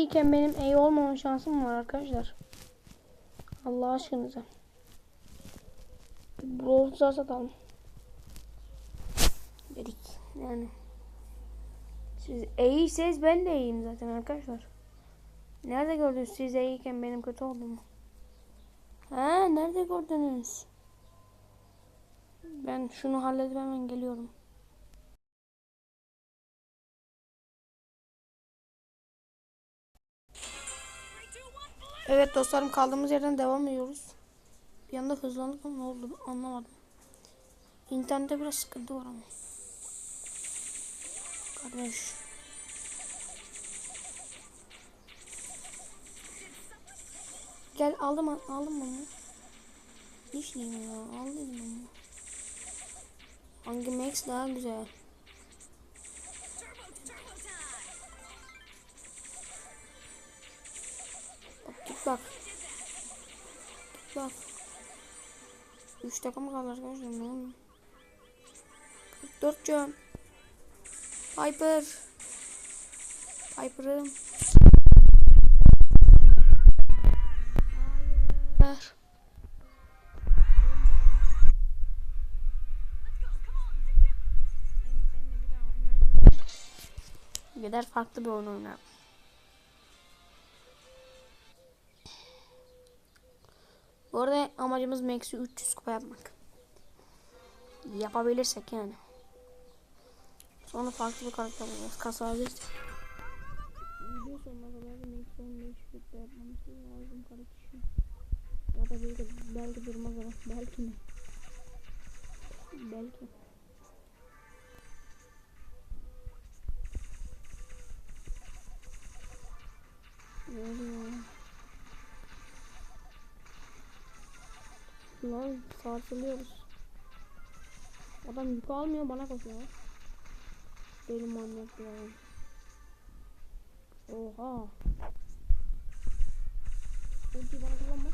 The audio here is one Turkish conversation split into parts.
İyiyken benim iyi olmama şansım var arkadaşlar. Allah aşkınıza. Brawl Stars. Dedik yani. Siz iyiyseniz ben de iyiyim zaten arkadaşlar. Nerede gördünüz siz iyiyken benim kötü olduğumu? Ha nerede gördünüz? Ben şunu halledip hemen geliyorum. Evet dostlarım kaldığımız yerden devam ediyoruz. Bir anda hızlandık ama ne oldu anlamadım. İnternette biraz sıkıntı var ama. Kardeş. Gel aldım aldım bunu. Hiç diyeyim ya aldım bunu. Hangi Max daha güzel? 3 dakika mı kaldı arkadaşlar ne oldu? 44 can. Piper. Piper'ım. Hayır. Gider farklı bir oyun oynar. Bu arada amacımız Max'i 300 kupa yapmak. Yapabilirsek yani. Sonra farklı bir karakter olacağız. Kasabilirsek. Video sonuna kadar Max'i 15 kupa yapmamız lazım kardeşim. Ya da belki, belki duruma göre. Belki mi? Belki. Ne oluyor? Lan sarsılıyoruz. Adam yük almıyor bana koşuyor. Deli manyak ya. Oha. Ulti bana kullanma.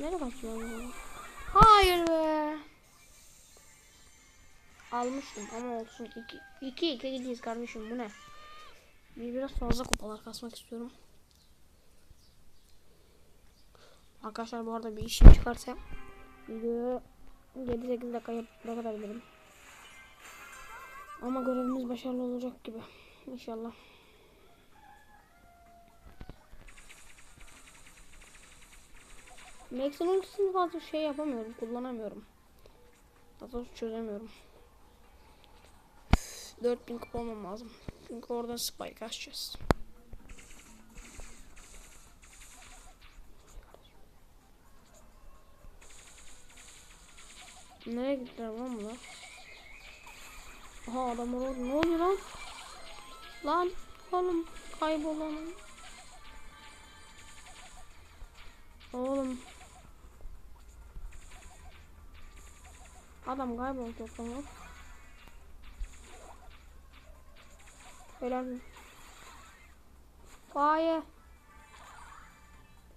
Nereye kaçıyorsun ya? Hayır be. Almıştım ama olsun. 2 2 2 gidiyiz kardeşim bu ne? Bir biraz fazla kupalar kasmak istiyorum. Arkadaşlar bu arada bir işim çıkarsa videoyu 7-8 dakika bırakabilirim. Ama görevimiz başarılı olacak gibi. İnşallah. Max'in fazla şey yapamıyorum. Kullanamıyorum. Daha doğrusu çözemiyorum. Üf, 4000 kupa olmam lazım. Çünkü oradan spike açacağız. Nereye gittiler lan bunlar? Aha adamlar orada. Ne oluyor lan? Lan oğlum kaybolalım. Oğlum. Adam kayboldu. Helal mi? Hayır.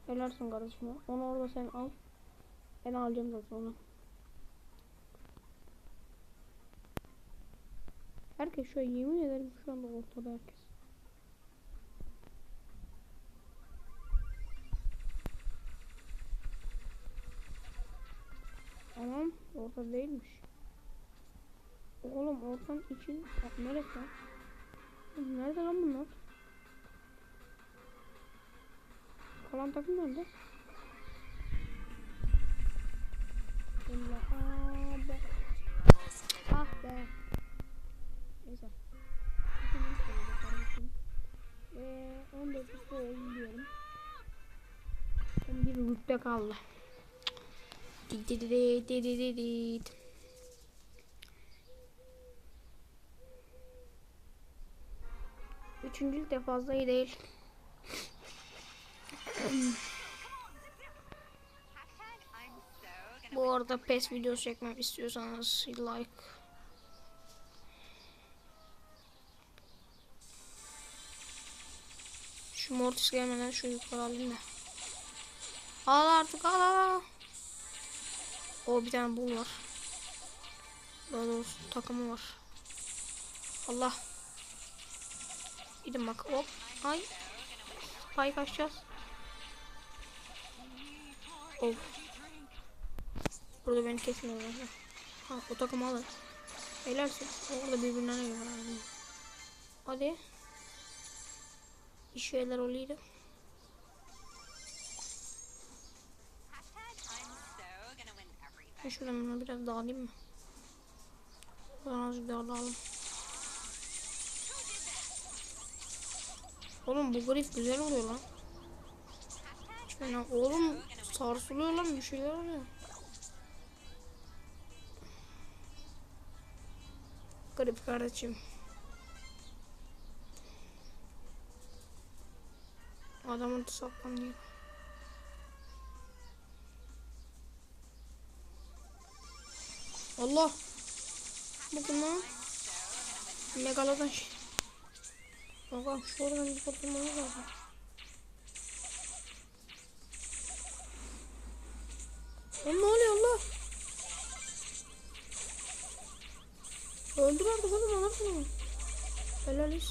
Helalsin kardeşim. Onu orada sen al. Ben alacağım zaten onu. Herkes şu an yemin ederim şu anda ortada herkes. Ortada değilmiş. Oğlum ortanın için bak neresi Nerede lan bunlar? Kalan takım nerede? Allah abi. Ah be. Neyse. Ve 14 kupa oldu diyorum. Son bir rütte kaldı. Üçüncülük de fazla iyi değil. Bu arada PES videosu çekmem istiyorsanız like. Şu Mortis gelmeden şu yukarı alayım da. Al artık al. al. O bir tane bul var. Daha doğrusu takımı var. Allah. Gidin bak hop. Ay. Pay kaçacağız. Of. Burada beni kesmiyorlar. Ha o takımı alır. Helalsin. Orada birbirlerine göre. Hadi. Bir şeyler oluyor. Ben şuradan bunu biraz dağılayım mı? Buradan azıcık daha dağılalım. Oğlum bu grif güzel oluyor lan. Yani oğlum sarsılıyor lan bir şeyler oluyor. Garip kardeşim. Adamın saklanıyor. Allah. Bakın lan. Megalodan şey. Bakalım şuradan bir kurtulmamız lazım. Lan ne oluyor Allah? Öldür artık oğlum onu. Helal iş.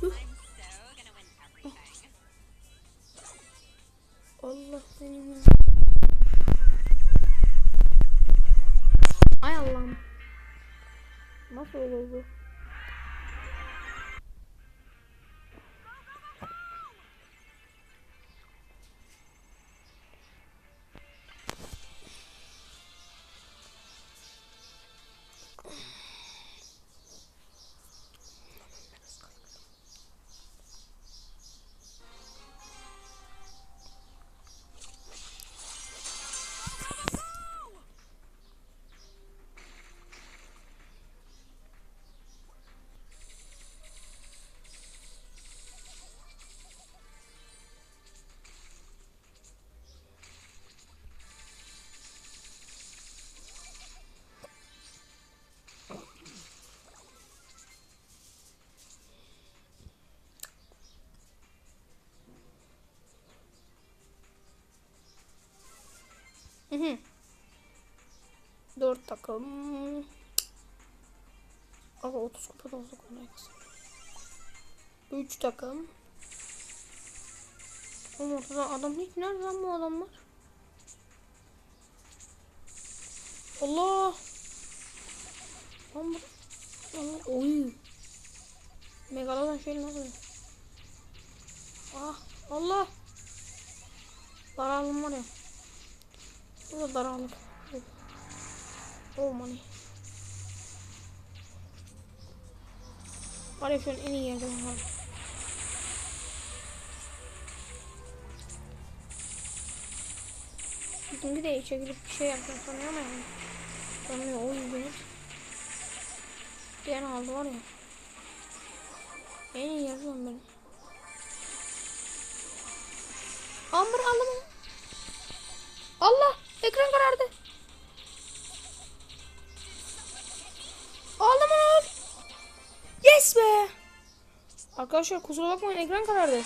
Huh. Allah senin Ay Allah'ım. Nasıl olur? Hı. Dört takım. Ama 30 kupa olsa kolay kısım. Üç takım. Oğlum ortada adam hiç nerede lan bu adamlar? Allah. Lan bu. Allah. Oy. Megalodon şey nasıl? Ah. Allah. Daralım var ya. Burada daralır. Oh money. Var ya şu an en iyi yerde var. Bizimki de içe girip bir şey yapacak sanıyor ama yani. Sanıyor o yüzden. An aldı var ya. En iyi yerde benim. Amber aldım. Allah ekran karardı. Ağlama lan. Yes be. Arkadaşlar kusura bakmayın ekran karardı.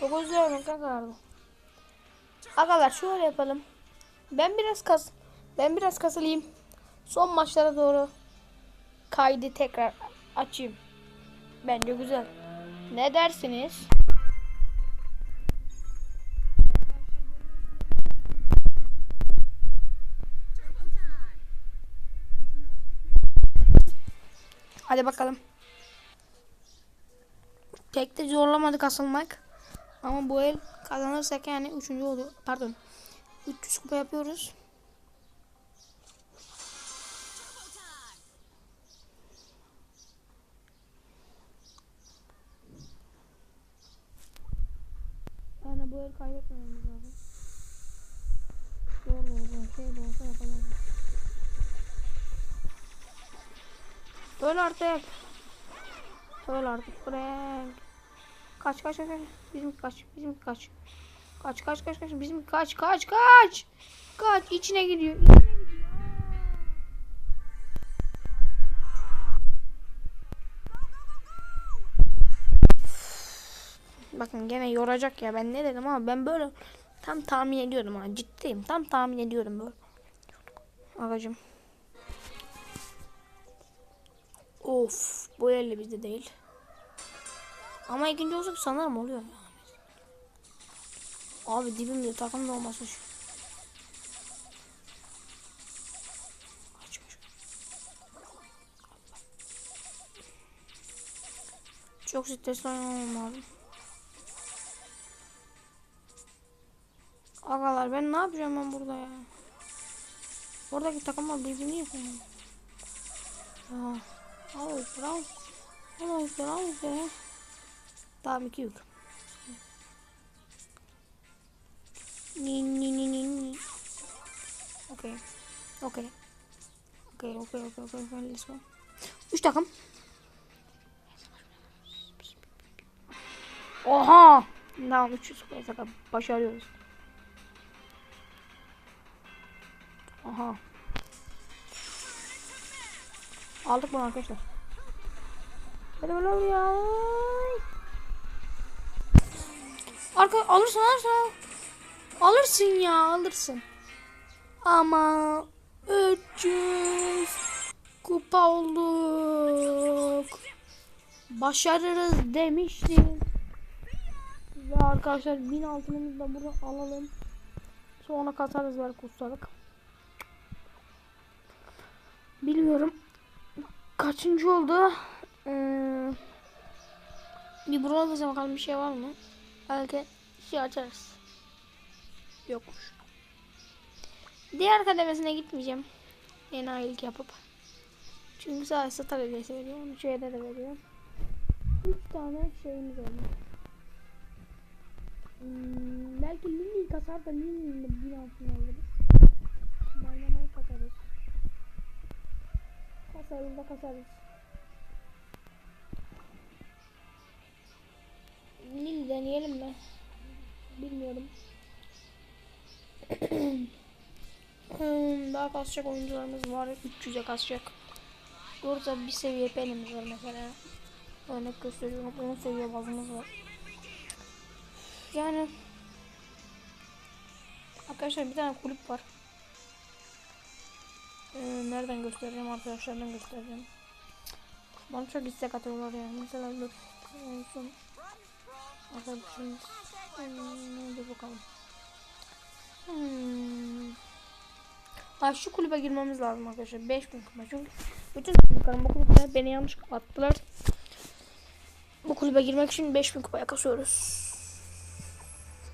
Çok dilerim ekran karardı. Arkadaşlar şöyle yapalım. Ben biraz kas ben biraz kasılayım. Son maçlara doğru kaydı tekrar açayım. Bence güzel. Ne dersiniz? Hadi bakalım. Pek de zorlamadık asılmak. Ama bu el kazanırsak yani üçüncü oluyor. Pardon. 300 kupa yapıyoruz. Yani bu el kaybetmememiz lazım. Da olsa, şey olsa yapalım. Öl artık. Öl artık. Frank. Kaç kaç kaç. Bizim kaç. Bizim kaç. Kaç kaç kaç kaç. Bizim kaç kaç kaç. Kaç içine gidiyor. içine gidiyor. Bakın gene yoracak ya ben ne dedim ama ben böyle tam tahmin ediyorum ha ciddiyim tam tahmin ediyorum böyle. Agacım. Of bu elle bizde değil. Ama ikinci olsak sanırım oluyor ya. Abi dibimde takım da olmasın şu. Çok stresli oynamam lazım. Agalar ben ne yapacağım ben burada ya? Buradaki takımlar birbirini yapıyor. Aa, bravo. Al bravo be. Tamam iki yük. Ni ni ni ni ni. Okay. Okay. Okay, okay, okay, okay, okay, let's go. Üç takım. Oha! Tamam 300 kupaya takım. Başarıyoruz. Aha. Aldık bunu arkadaşlar. Hadi böyle ya. Arka alırsın alırsın. Alırsın ya alırsın. Ama 300 kupa olduk. Başarırız demiştim. Ve arkadaşlar 1000 altınımızı da burada alalım. Sonra katarız ver kutsalık. Bilmiyorum. Kaçıncı oldu? Ee, bir bronze bakalım bir şey var mı? Belki şey açarız. Yokmuş. Diğer kademesine gitmeyeceğim. Enayilik yapıp. Çünkü sadece star hediyesi veriyor. Onu şeyde de veriyor. 3 tane şeyimiz oldu. Hmm, belki Lily kasar da Lily'nin de bir altını alırız. Dynamite katarız. Kasarız da kasarız. Lily deneyelim mi? Bilmiyorum. Hmm, daha kasacak oyuncularımız var. 300'e kasacak. Burada bir seviye penimiz var mesela. Örnek gösteriyorum. 10 seviye bazımız var. Yani Arkadaşlar bir tane kulüp var. Ee, nereden göstereceğim arkadaşlardan göstereceğim. Bana çok istek atıyorlar yani. Mesela dur. En son arkadaşımız hmm, bakalım. Hmm. Ha, şu kulübe girmemiz lazım arkadaşlar. 5000 kupa çünkü bütün kulüplerin bu kulüpler beni yanlış attılar. Bu kulübe girmek için 5000 kupaya kasıyoruz.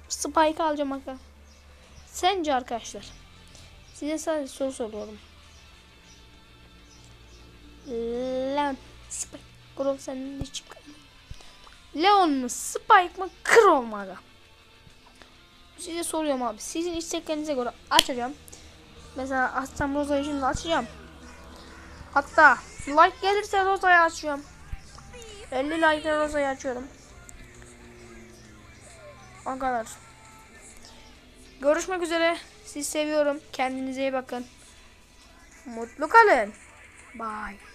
Spike alacağım arkadaşlar. Sence arkadaşlar size sadece soru soruyorum. Leon Spike Crow senin hiç Leon mu Spike mı Crow mu aga? Size soruyorum abi. Sizin isteklerinize göre açacağım. Mesela açsam Rosa'yı şimdi açacağım. Hatta like gelirse Rosa'yı açıyorum. 50 like Rosa'yı açıyorum. O kadar. Görüşmek üzere. Sizi seviyorum. Kendinize iyi bakın. Mutlu kalın. Bye.